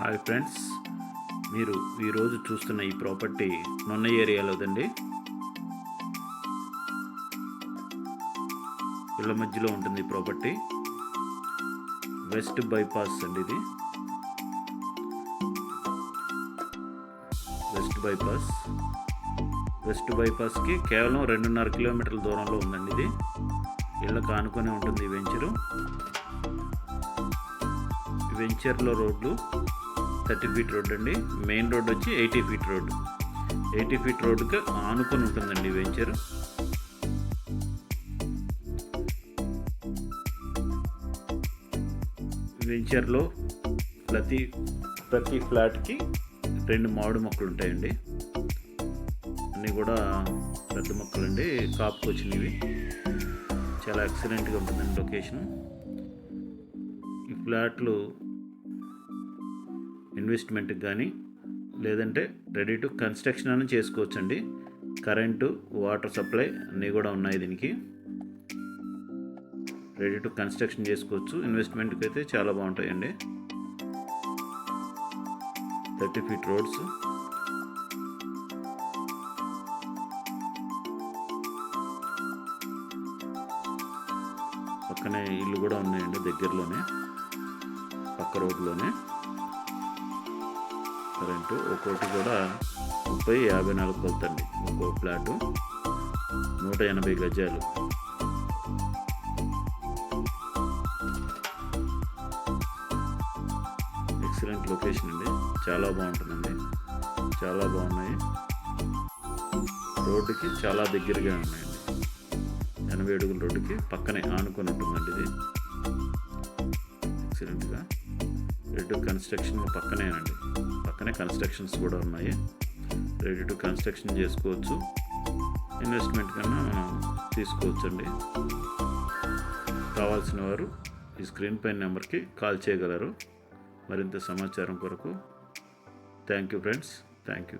Hi friends. మీరు ఈరోజు చూస్తున్న ఈ ప్రాపర్టీ నొన్న ఏరియాలోదండి. ఇళ్ళ మధ్యలో ఉంటుంది ఈ ప్రాపర్టీ. వెస్ట్ బైపాస్ అండి ఇది. West bypass. వెస్ట్ బైపాస్కి కేవలం రెండున్నర కిలోమీటర్ల దూరంలో ఉందండి ఇది. ఇళ్ళకు ఆనుకొని ఉంటుంది ఈ వెంచరు. వెంచర్లో రోడ్లు థర్టీ ఫీట్ రోడ్ అండి. మెయిన్ రోడ్ వచ్చి eighty feet road. Eighty feet రోడ్కి ఆనుకొని ఉంటుందండి వెంచర్. వెంచర్లో ప్రతి ప్రతి ఫ్లాట్కి రెండు మామిడి మొక్కలు ఉంటాయండి. అన్నీ కూడా పెద్ద మొక్కలండి. కాపుకు వచ్చినవి. చాలా ఎక్సలెంట్గా ఉంటుందండి లొకేషన్. ఈ ఫ్లాట్లు ఇన్వెస్ట్మెంట్కి కానీ లేదంటే రెడీ టు కన్స్ట్రక్షన్ అని చేసుకోవచ్చండి. కరెంటు వాటర్ సప్లై అన్నీ కూడా ఉన్నాయి దీనికి. రెడీ టు కన్స్ట్రక్షన్ చేసుకోవచ్చు. ఇన్వెస్ట్మెంట్కి అయితే చాలా బాగుంటాయండి. Thirty feet roads. పక్కనే ఇల్లు కూడా ఉన్నాయండి దగ్గరలోనే పక్క రోడ్లోనే. కరెంటు ఒక్కోటి కూడా ముప్పై యాభై నాలుగు కొలుతండి ఒక్కో ప్లాటు నూట ఎనభై గజాలు. ఎక్సలెంట్ లొకేషన్ అండి. చాలా బాగుంటుందండి. చాలా బాగున్నాయి. రోడ్డుకి చాలా దగ్గరగా ఉన్నాయండి. ఎనభై అడుగుల రోడ్డుకి పక్కనే ఆనుకొని ఉంటుందండి ఇది. ఎక్సలెంట్గా. రెడీ టు కన్స్ట్రక్షన్ పక్కనేనండి పక్కనే కన్స్ట్రక్షన్స్ కూడా ఉన్నాయి. రెడీ టు కన్స్ట్రక్షన్ చేసుకోవచ్చు. ఇన్వెస్ట్మెంట్ కన్నా మనం తీసుకోవచ్చండి. కావాల్సిన వారు ఈ స్క్రీన్ పైన నెంబర్కి కాల్ చేయగలరు. మరింత సమాచారం కొరకు. Thank you friends thank you